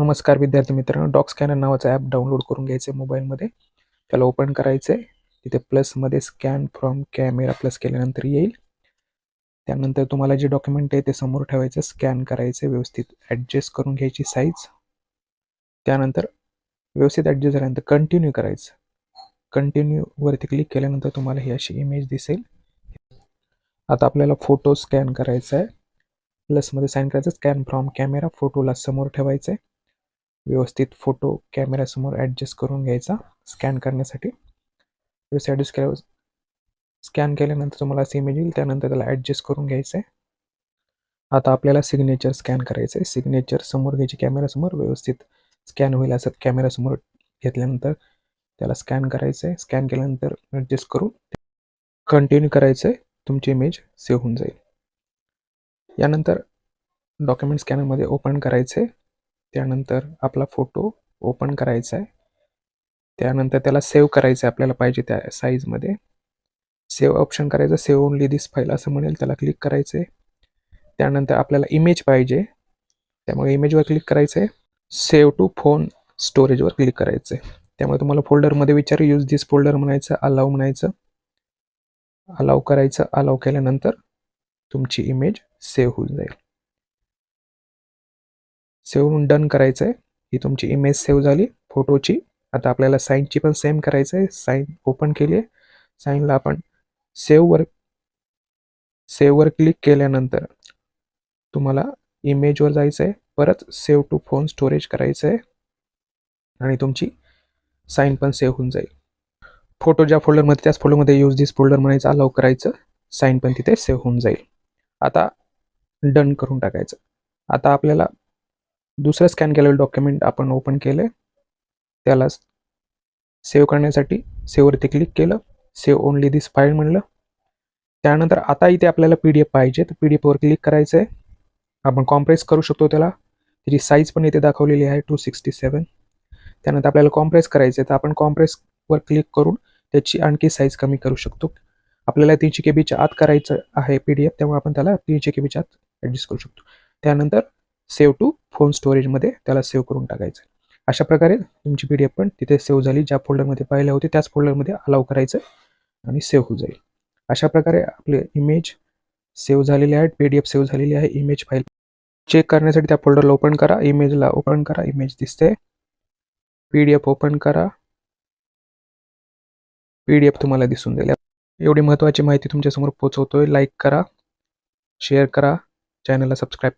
नमस्कार विद्यार्थी मित्रांनो डॉक स्कॅनर नावाचं ॲप डाउनलोड करून घ्यायचं आहे मोबाईलमध्ये. त्याला ओपन करायचं आहे तिथे प्लसमध्ये स्कॅन फ्रॉम कॅमेरा प्लस केल्यानंतर येईल. त्यानंतर तुम्हाला जे डॉक्युमेंट आहे ते समोर ठेवायचं स्कॅन करायचं व्यवस्थित ॲडजस्ट करून घ्यायची साईज त्यानंतर व्यवस्थित ॲडजस्ट झाल्यानंतर कंटिन्यू करायचं. कंटिन्यूवरती क्लिक केल्यानंतर तुम्हाला ही अशी इमेज दिसेल. आता आपल्याला फोटो स्कॅन करायचा आहे प्लसमध्ये साईन करायचं स्कॅन फ्रॉम कॅमेरा फोटोला समोर ठेवायचं आहे व्यवस्थित फोटो कॅमेऱ्यासमोर ॲडजस्ट करून घ्यायचा स्कॅन करण्यासाठी. व्यवस्थित ॲडजस्ट केल्यावर स्कॅन केल्यानंतर तुम्हाला असं इमेज येईल त्यानंतर त्याला ॲडजस्ट करून घ्यायचं. आहे आता आपल्याला सिग्नेचर स्कॅन करायचं आहे. सिग्नेचर समोर घ्यायची कॅमेऱ्यासमोर व्यवस्थित स्कॅन होईल असं कॅमेऱ्यासमोर घेतल्यानंतर त्याला स्कॅन करायचं आहे. स्कॅन केल्यानंतर ॲडजस्ट करून कंटिन्यू करायचं आहे. तुमची इमेज सेव्ह होऊन जाईल. यानंतर डॉक्युमेंट स्कॅनरमध्ये ओपन करायचं आहे. त्यानंतर आपला फोटो ओपन करायचा आहे. त्यानंतर त्याला सेव्ह करायचं आहे आपल्याला पाहिजे त्या साईजमध्ये सेव्ह ऑप्शन करायचं सेव्ह ओनली दिस फाईल असं म्हणेल त्याला क्लिक करायचं आहे. त्यानंतर आपल्याला इमेज पाहिजे त्यामुळे इमेजवर क्लिक करायचं आहे सेव्ह टू फोन स्टोरेजवर क्लिक करायचं आहे त्यामुळे तुम्हाला फोल्डरमध्ये विचार यूज दिस फोल्डर म्हणायचं अलाव म्हणायचं. अलाव करायचं अलाव केल्यानंतर तुमची इमेज सेव्ह होऊन जाईल. सेव्ह होऊन डन करायचं आहे ही तुमची इमेज सेव्ह झाली. फोटोची आता आपल्याला साईनची पण सेम करायचं आहे साईन ओपन केली आहे. साईनला आपण सेव्हवर सेव्हवर क्लिक केल्यानंतर तुम्हाला इमेजवर जायचं आहे परत सेव्ह टू फोन स्टोरेज करायचं आहे आणि तुमची साईन पण सेव्ह होऊन जाईल. फोटो ज्या फोल्डरमध्ये त्याच फोल्डरमध्ये यूज दिस फोल्डर म्हणायचं अलाव करायचं. साईन पण तिथे सेव्ह होऊन जाईल. आता डन करून टाकायचं. आता आपल्याला दुसरं स्कॅन केलेलं डॉक्युमेंट आपण ओपन केले त्याला सेव्ह करण्यासाठी सेव्हवरती क्लिक केलं. सेव्ह ओनली दिस फाईल म्हणलं. त्यानंतर आता इथे आपल्याला पी डी एफ पाहिजे. तर पी डी एफवर क्लिक करायचं आहे आपण कॉम्प्रेस करू शकतो त्याला. त्याची साईज पण इथे दाखवलेली आहे टू सिक्स्टी सेवन त्यानंतर आपल्याला कॉम्प्रेस करायचं आहे तर आपण कॉम्प्रेसवर क्लिक करून त्याची आणखी साईज कमी करू शकतो. आपल्याला तीनशे के बीच्या आत करायचं आहे पी डी एफ त्यामुळे आपण त्याला तीनशे के बीच्या आत ॲडजस्ट करू शकतो. त्यानंतर सेव्ह टू फोन स्टोरेजमध्ये त्याला सेव्ह करून टाकायचं. अशा प्रकारे तुमची पी डी एफ पण तिथे सेव्ह झाली. ज्या फोल्डरमध्ये पाहिल्या होती त्याच फोल्डरमध्ये अलाव करायचं आणि सेव्ह होऊ जाईल. अशा प्रकारे आपले इमेज सेव्ह झालेले आहेत. पी डी एफ सेव्ह झालेली आहे. इमेज फाईल चेक करण्यासाठी त्या फोल्डरला ओपन करा. इमेजला ओपन करा. इमेज दिसते. पी डी एफ ओपन करा. पी डी एफ तुम्हाला दिसून जाईल. एवढी महत्त्वाची माहिती तुमच्यासमोर पोहोचवतोय. लाईक करा. शेअर करा. चॅनलला सबस्क्राईब